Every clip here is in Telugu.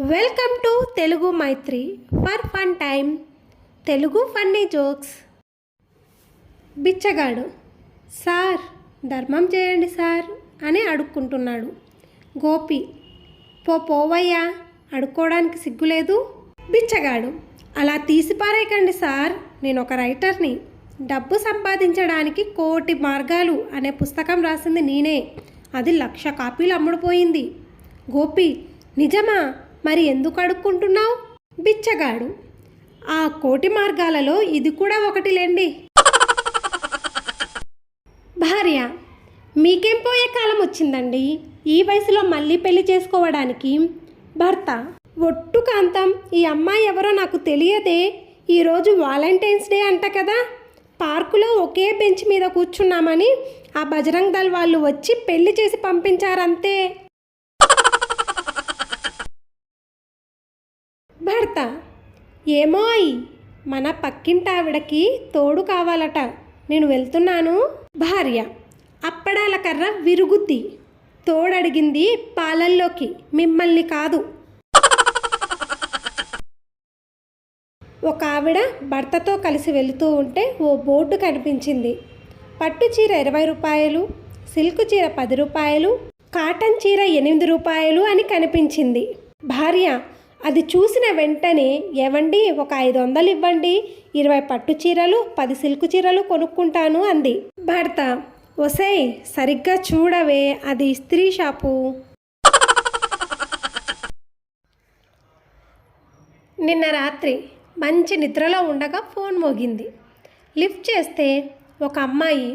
Welcome to Telugu Maitri for fun time. Telugu funny jokes. Bichagadu sir ధర్మం చేయండి సార్ అని అడుక్కుంటున్నాడు. గోపి పో పోవయ్యా అడుక్కోవడానికి సిగ్గులేదు? బిచ్చగాడు అలా తీసిపారేయకండి సార్ నేను ఒక రైటర్ని. డబ్బు సంపాదించడానికి కోటి మార్గాలు అనే పుస్తకం రాసింది నేనే. అది లక్ష కాపీలు అమ్ముడుపోయింది. గోపి నిజమా? మరి ఎందుకు అడుక్కుంటున్నావు? బిచ్చగాడు. ఆ కోటి మార్గాలలో ఇది కూడా ఒకటిలేండి భార్య మీకేం పోయే కాలం వచ్చిందండి? ఈ వయసులో మళ్ళీ పెళ్ళి చేసుకోవడానికి? భర్త ఒట్టు కాంతం ఈ అమ్మాయి ఎవరో నాకు తెలియదే. ఈరోజు వాలంటైన్స్ డే అంట కదా. పార్కులో ఒకే బెంచ్ మీద కూర్చున్నామని ఆ బజరంగ్ దళ్ వాళ్ళు వచ్చి పెళ్ళి చేసి పంపించారంతే. భర్త. ఏమోయ్ మన పక్కింటావిడకి తోడు కావాలట. నేను వెళ్తున్నాను. భార్య. అప్పడాల కర్ర విరుగుద్ది. తోడడిగింది పాలల్లోకి. మిమ్మల్ని కాదు. ఒక ఆవిడ భర్తతో కలిసి వెళుతూ ఉంటే ఓ బోర్డు కనిపించింది. పట్టు చీర ఇరవై రూపాయలు సిల్క్ చీర పది రూపాయలు కాటన్ చీర ఎనిమిది రూపాయలు అని కనిపించింది. భార్య అది చూసిన వెంటనే ఏవండి ఒక ఐదు వందలు ఇవ్వండి ఇరవై పట్టు చీరలు పది సిల్క్ చీరలు కొనుక్కుంటాను అంది. భర్త ఒసేయ్ సరిగ్గా చూడవే అది ఇస్త్రీ షాపు. నిన్న రాత్రి మంచి నిద్రలో ఉండగా ఫోన్ మోగింది. లిఫ్ట్ చేస్తే ఒక అమ్మాయి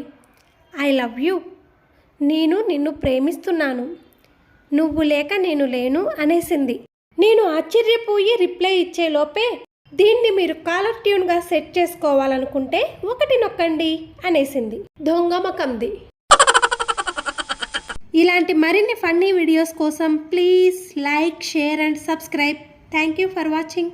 ఐ లవ్ యూ నేను నిన్ను ప్రేమిస్తున్నాను నువ్వు లేక నేను లేను అనేసింది. నేను ఆశ్చర్యపోయి రిప్లై ఇచ్చే లోపే దీన్ని మీరు కాలర్ ట్యూన్గా సెట్ చేసుకోవాలనుకుంటే ఒకటి నొక్కండి అనేసింది. దొంగమకంది ఇలాంటి మరిన్ని ఫన్నీ వీడియోస్ కోసం please like share and subscribe. Thank you for watching.